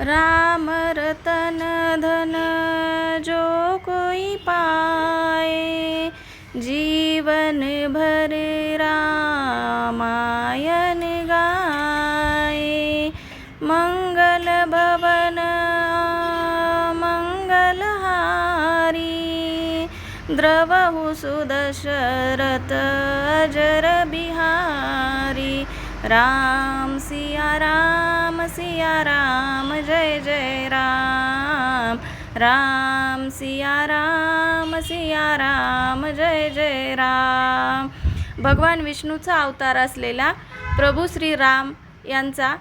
राम रतन धन जो कोई पाए जीवन भर रामायण गाए। मंगल भवन मंगलहारी द्रवहु सुदशरथ अजर बिहारी। राम सिया राम सिया राम जय जय राम। राम सिया राम सिया राम जय जय राम। भगवान विष्णूचा अवतार असलेला प्रभू श्री राम यांचा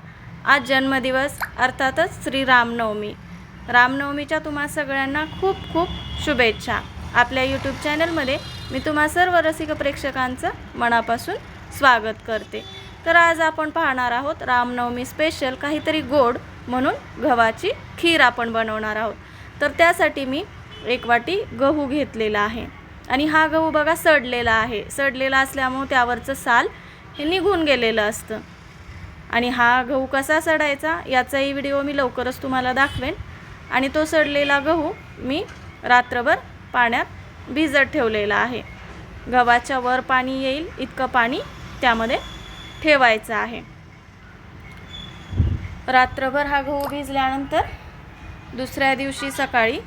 आज जन्मदिवस अर्थातच श्री रामनवमी रामनवमीच्या तुम्हा सगळ्यांना खूप खूप शुभेच्छा. आपल्या यूट्यूब चॅनलमध्ये मी तुम्हा सर्व रसिक प्रेक्षकांचं मनापासून स्वागत करते. तर आज आपण पाहणार आहोत रामनवमी स्पेशल काहीतरी गोड म्हणून गव्हाची खीर आपण बनवणार आहोत. तर त्यासाठी मी एक वाटी गहू घेतलेला आहे. आणि हा गहू बघा सडलेला आहे. सडलेला असल्यामुळे त्यावरचं साल हे निघून गेलेलं असतं. आणि हा गहू कसा सडायचा याचाही व्हिडिओ मी लवकरच तुम्हाला दाखवेन. आणि तो सडलेला गहू मी रात्रभर पाण्यात भिजत ठेवलेला आहे. गव्हाच्या वर पाणी येईल इतकं पाणी त्यामध्ये ठेवायचं आहे. रात्रभर हा गहू भिजल्यानंतर दुसऱ्या दिवशी सकाळी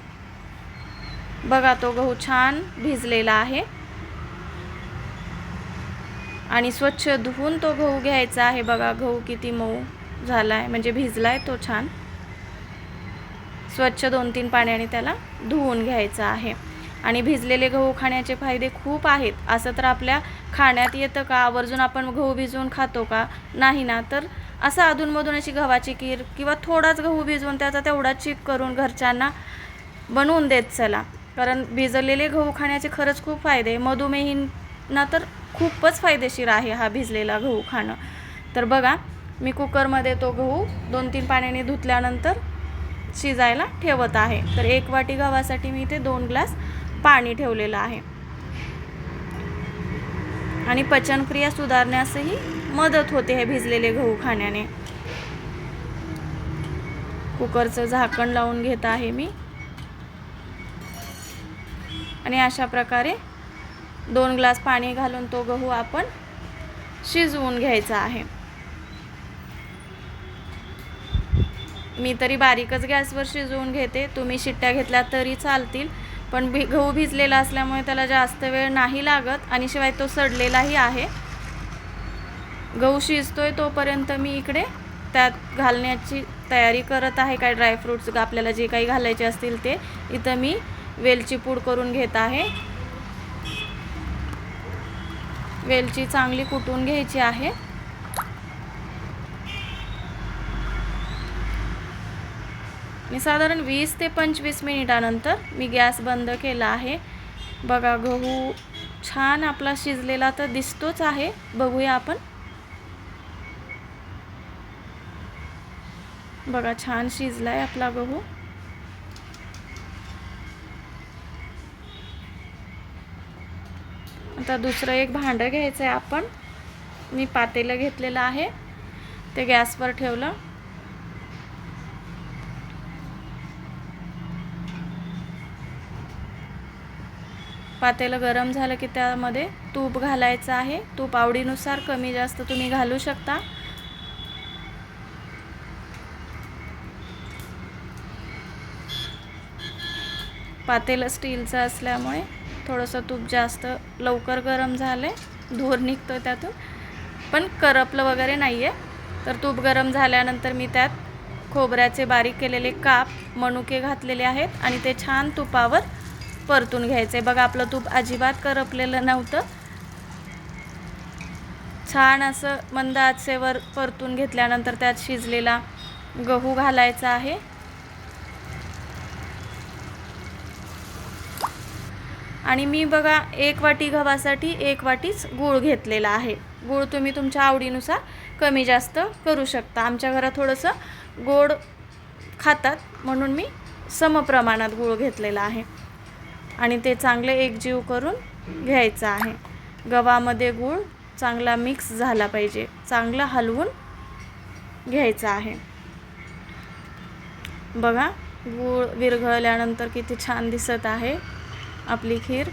बघा तो गहू छान भिजलेला आहे. आणि स्वच्छ धुवून तो गहू घ्यायचा आहे. बघा गहू किती मऊ झाला आहे म्हणजे भिजला आहे तो छान. स्वच्छ दोन तीन पाण्याने त्याला धुवून घ्यायचा आहे. आणि भिजलेले गहू खाण्याचे फायदे खूप आहेत. असं तर आपल्या खाण्यात येतं का? आवर्जून आपण गहू भिजवून खातो का? नाही ना. तर असं अधूनमधून अशी गव्हाची खीर किंवा थोडाच गहू भिजवून त्याचा तेवढा चिक करून घरच्यांना बनवून देत चला. कारण भिजलेले गहू खाण्याचे खरंच खूप फायदे मधुमेहींना तर खूपच फायदेशीर आहे हा भिजलेला गहू खाणं. तर बघा मी कुकरमध्ये तो गहू दोन तीन पाण्याने धुतल्यानंतर शिजायला ठेवत आहे. तर एक वाटी गव्हासाठी मी इथे दोन ग्लास पाणी ठेवलेलं आहे. आणि पचनक्रिया सुधारण्यासही मदत होते हे भिजलेले गहू खाण्याने. कुकरचं झाकण लावून घेत आहे मी. आणि अशा प्रकारे दोन ग्लास पाणी घालून तो गहू आपण शिजवून घ्यायचा आहे. मी तरी बारीकच गॅसवर शिजवून घेते. तुम्ही शिट्ट्या घेतल्या तरी चालतील. पण भी गहू भिजलेला असल्यामुळे त्याला जास्त वेळ नाही लागत आणि शिवाय तो सडलेलाही आहे. गहू शिजतोय तोपर्यंत मी इकडे त्यात घालण्याची तयारी करत आहे. काय ड्रायफ्रूट्स आपल्याला जे काही घालायचे असतील ते इथं मी वेलची पूड करून घेत आहे. वेलची चांगली कुटून घ्यायची आहे. आणि साधारण वीस ते पंचवीस मिनिटानंतर मी गॅस बंद केला आहे. बघा गहू छान आपला शिजलेला तर दिसतोच आहे. बघूया आपण. बघा छान शिजला आहे आपला गहू. आता दुसरं एक भांडं घ्यायचं आहे आपण. मी पातेलं घेतलेलं आहे. ते गॅसवर ठेवलं. पातेलं गरम झालं की त्यामध्ये तूप घालायचं आहे. तूप आवडीनुसार कमी जास्त तुम्ही घालू शकता. पातेलं स्टीलचं असल्यामुळे थोडंसं तूप जास्त लवकर गरम झाले धूर निघतो त्यातून. पण करपलं वगैरे नाही आहे तर तूप गरम झाल्यानंतर मी त्यात खोबऱ्याचे बारीक केलेले काप मनुके घातलेले आहेत आणि ते छान तुपावर परतून घ्यायचे बघा आपलं तूप अजिबात करपलेलं नव्हतं. छान असं मंद आचेवर परतून घेतल्यानंतर त्यात शिजलेला गहू घालायचा आहे. आणि मी बघा एक वाटी गव्हासाठी एक वाटीच गूळ घेतलेला आहे. गूळ तुम्ही तुमच्या आवडीनुसार कमी जास्त करू शकता. आमच्या घरात थोडंसं गोड खातात म्हणून मी समप्रमाणात गूळ घेतलेला आहे. आणि ते चांगले एकजीव करून घ्यायचं आहे. गव्हामध्ये गूळ चांगला मिक्स झाला पाहिजे. चांगला हलवून घ्यायचा आहे. बघा गूळ विरघळल्यानंतर किती छान दिसत आहे आपली खीर.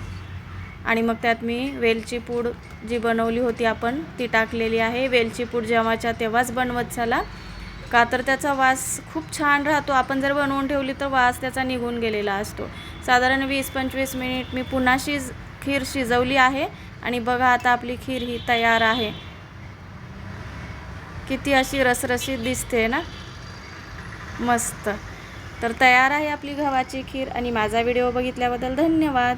आणि मग त्यात मी वेलची पूड जी बनवली होती आपण ती टाकलेली आहे. वेलची पूड जेव्हाच्या तेव्हाच बनवत चला. का तर त्याचा वास खूप छान राहतो. आपण जर बनवून ठेवली तर वास त्याचा निघून गेलेला असतो. साधारण वीस पंचवीस मिनिट मी पुन्हा शिज खीर शिजवली आहे आणि बघा आता आपली खीर ही तयार आहे. किती अशी रसरशीत दिसते ना? मस्त. तर तयार आहे आपली गव्हाची खीर आणि माझा व्हिडिओ बघितल्याबद्दल धन्यवाद.